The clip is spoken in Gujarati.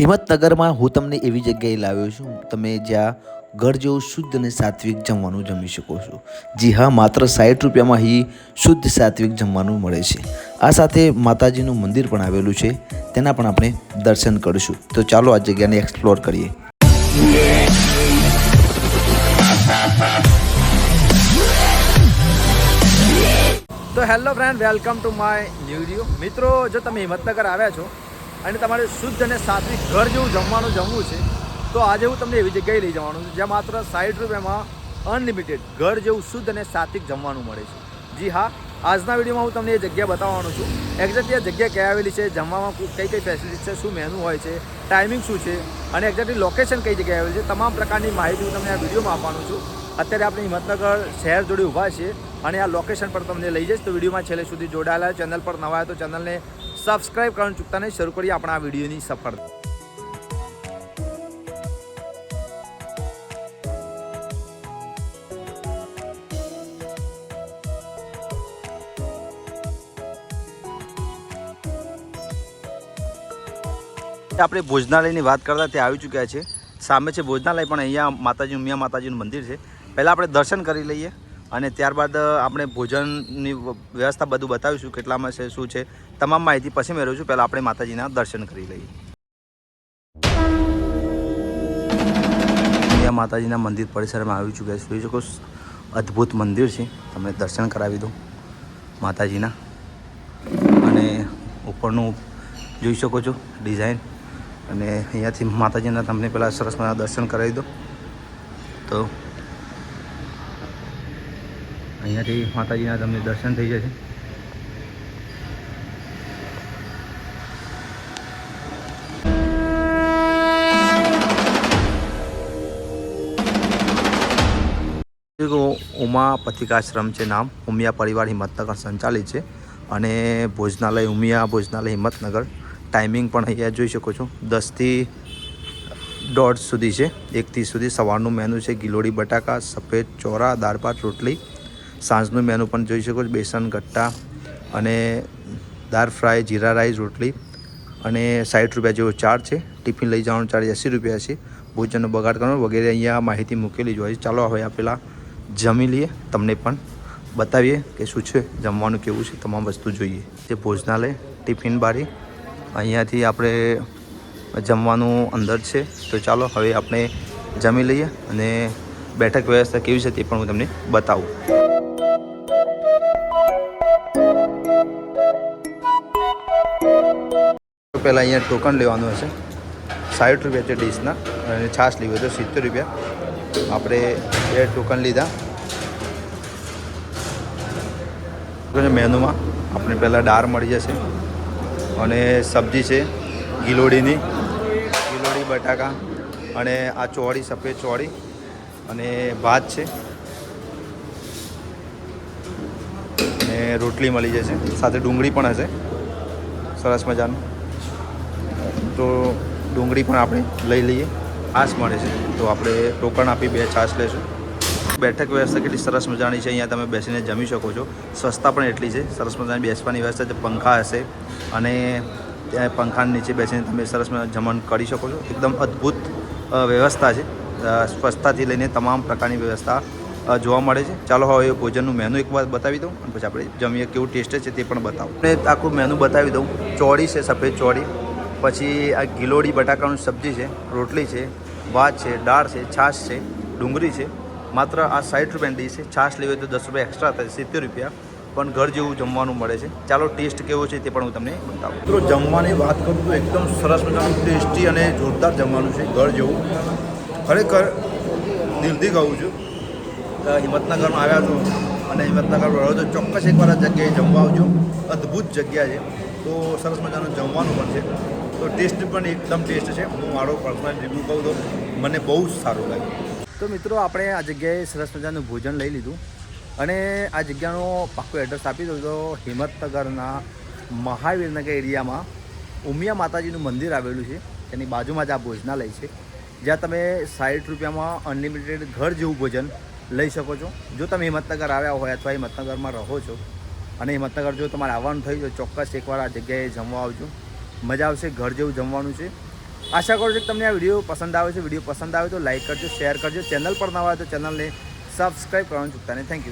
હિંમતનગરમાં હું તમને એવી જગ્યાએ લાવ્યો છું, તમે જ્યાં ઘર જેવું શુદ્ધ અને સાત્વિક જમવાનું જમી શકો છો. જી હા, માત્ર સાઠ રૂપિયામાં અહીં શુદ્ધ સાત્વિક જમવાનું મળે છે. આ સાથે માતાજીનું મંદિર પણ આવેલું છે, તેના પણ આપણે દર્શન કરીશું. તો ચાલો આ જગ્યાને એક્સપ્લોર કરીએ. તો hello friend welcome to my new મિત્રો, જો તમે હિંમતનગર આવ્યા છો અને તમારે શુદ્ધ અને સાત્વિક ઘર જેવું જમવાનું જમવું છે, તો આજે હું તમને એવી જગ્યાએ લઈ જવાનું છું, જ્યાં માત્ર સાઠ રૂપિયામાં અનલિમિટેડ ઘર જેવું શુદ્ધ અને સાત્વિક જમવાનું મળે છે. જી હા, આજના વિડીયોમાં હું તમને એ જગ્યા બતાવવાનો છું એક્ઝેક્ટલી આ જગ્યા ક્યાં આવેલી છે, જમવામાં કઈ કઈ ફેસિલિટી છે, શું મેનુ હોય છે ટાઈમિંગ શું છે, અને એક્ઝેક્ટલી લોકેશન કઈ જગ્યાએ આવેલી છે, તમામ પ્રકારની માહિતી હું તમને આ વિડીયોમાં આપવાનું છું. અત્યારે આપણે હિંમતનગર શહેર જોડે ઊભા છીએ, અને આ લોકેશન પર તમને લઈ જઈશ, તો વિડીયોમાં છેલ્લે સુધી જોડાયેલા ચેનલ પર નવા તો ચેનલને સબસ્ક્રાઇબ કરવાનું ચૂકતા નહીં, શરૂ કરીએ આપણા આ વિડીયોની સફળતા આપણે ભોજનાલયની વાત કરતા તે આવી ચૂક્યા છે. સામે છે ભોજનાલય, પણ અહીંયા માતાજી, ઉમિયા માતાજીનું મંદિર છે. પહેલાં આપણે દર્શન કરી લઈએ. અને ત્યારબાદ આપણે ભોજનની વ્યવસ્થા બધું બતાવીશું, કેટલામાં છે, શું છે, તમામ માહિતી પછી છું પહેલાં આપણે માતાજીના દર્શન કરી લઈએ. માતાજીના મંદિર પરિસરમાં આવી ચૂક્યા જોઈ શકો અદ્ભુત મંદિર છે. તમને દર્શન કરાવી દઉં માતાજીના. અને ઉપરનું જોઈ શકો છો, ડિઝાઇન. અને અહીંયાથી માતાજીના તમને પહેલાં સરસ મજાના દર્શન કરાવી દો તો અહીંયાથી માતાજીના તમને દર્શન થઈ જશે. ઉમા પથિકાશ્રમ છે નામ. ઉમિયા પરિવાર હિંમતનગર સંચાલિત છે અને ભોજનાલય ઉમિયા ભોજનાલય હિંમતનગર ટાઈમિંગ પણ અહીંયા જોઈ શકો છો. દસથી દોઢ સુધી છે. એકથી સુધી સવારનું મેનુ છે. ગિલોડી બટાકા, સફેદ ચોરા દાળ રોટલી સાંજનું મેનુ પણ જોઈ શકો છો. બેસન, ગટ્ટા અને દાળ ફ્રાય, જીરા રાઈસ, રોટલી અને સાઠ રૂપિયા જેવો ચાર્જ છે. ટિફિન લઈ જવાનો ચાર્જ એંસી રૂપિયા છે. ભોજનનો બગાડ કરવાનો વગેરે અહીંયા માહિતી મૂકેલી જ છે. ચાલો હવે આ પહેલાં જમી લઈએ. તમને પણ બતાવીએ કે શું છે, જમવાનું કેવું છે, તમામ વસ્તુ જોઈએ. જે ભોજનાલય, ટિફિન બારી, અહીંયાથી આપણે જમવાનું અંદર છે. તો ચાલો હવે આપણે જમી લઈએ અને બેઠક વ્યવસ્થા કેવી છે તે પણ હું તમને બતાવું. પહેલાં અહીંયા ટોકન લેવાનું હશે. સાઠ રૂપિયા છે ડીશના અને છાશ લીધો તો સિત્તેર રૂપિયા. આપણે બે ટોકન લીધા. મેનુમાં આપણે પહેલાં દાળ મળી જશે અને સબ્જી છે ગિલોડીની. ગિલોડી, બટાકા અને આ ચોળી, સફેદ ચોળી અને ભાત છે. અને રોટલી મળી જશે. સાથે ડુંગળી પણ હશે. સરસ મજાનું. તો ડુંગળી પણ આપણે લઈ લઈએ. છાશ મળે છે. તો આપણે ટોકન આપી બે છાશ લઈશું બેઠક વ્યવસ્થા કેટલી સરસ મજાની છે. અહીંયા તમે બેસીને જમી શકો છો. સસ્તા પણ એટલી છે. સરસ મજાની બેસવાની વ્યવસ્થા છે. પંખા હશે અને ત્યાં પંખાની નીચે બેસીને તમે સરસ જમણ કરી શકો છો. એકદમ અદ્ભુત વ્યવસ્થા છે. સ્વચ્છતાથી લઈને તમામ પ્રકારની વ્યવસ્થા જોવા મળે છે. ચાલો હવે ભોજનનું મેનુ એક વાર બતાવી દઉં અને પછી આપણે જમીએ કેવું ટેસ્ટ છે તે પણ બતાવું. અને આખું મેનુ બતાવી દઉં. ચોળી છે, સફેદ ચોળી. પછી આ ગિલોડી બટાકાનું સબ્જી છે, રોટલી છે, ભાત છે, દાળ છે, છાશ છે, ડુંગળી છે. માત્ર આ સાઠ રૂપિયાની ડીશ છે. છાશ લેવી તો દસ રૂપિયા એક્સ્ટ્રા થાય, સિત્તેર રૂપિયા. પણ ઘર જેવું જમવાનું મળે છે. ચાલો ટેસ્ટ કેવો છે તે પણ હું તમને બતાવું. મિત્રો, જમવાની વાત કરું તો એકદમ સરસ મજાનું ટેસ્ટી અને જોરદાર જમવાનું છે ઘર જેવું. ખરેખર દિલથી કહું છું. હિંમતનગરમાં આવ્યા છો અને હિંમતનગર રહો તો ચોક્કસ એકવાર આ જગ્યાએ જમવા આવજો. અદ્ભુત જગ્યા છે. તો સરસ મજાનું જમવાનું પણ છે. તો ટેસ્ટ પણ એકદમ ટેસ્ટ છે. હું મારો પર્સનલ રિવ્યૂ કહું તો મને બહુ જ સારું લાગ્યું. તો મિત્રો, આપણે આ જગ્યાએ સરસ મજાનું ભોજન લઈ લીધું અને આ જગ્યાનો પાક્કું એડ્રેસ આપી દઉં તો હિંમતનગરના મહાવીરનગર એરિયામાં ઉમિયા માતાજીનું મંદિર આવેલું છે. તેની બાજુમાં જ આ ભોજનાલય છે. જ્યાં તમે સાઠ રૂપિયામાં અનલિમિટેડ ઘર જેવું ભોજન લઈ શકો છો. જો તમે હિંમતનગર આવ્યા હોય અથવા હિંમતનગરમાં રહો છો અને હિંમતનગર જો તમારે આવવાનું થયું તો ચોક્કસ એકવાર આ જગ્યાએ જમવા આવજો. મજા આવશે, ઘર જેવું જમવાનું છે. આશા કરું છું કે તમને આ વીડિયો પસંદ આવે છે. વીડિયો પસંદ આવે તો લાઇક કરજો શેર કરજો. ચેનલ પર નવા હોય તો ચેનલને સબસ્ક્રાઈબ કરવાનું ચૂકતા નહીં. Thank you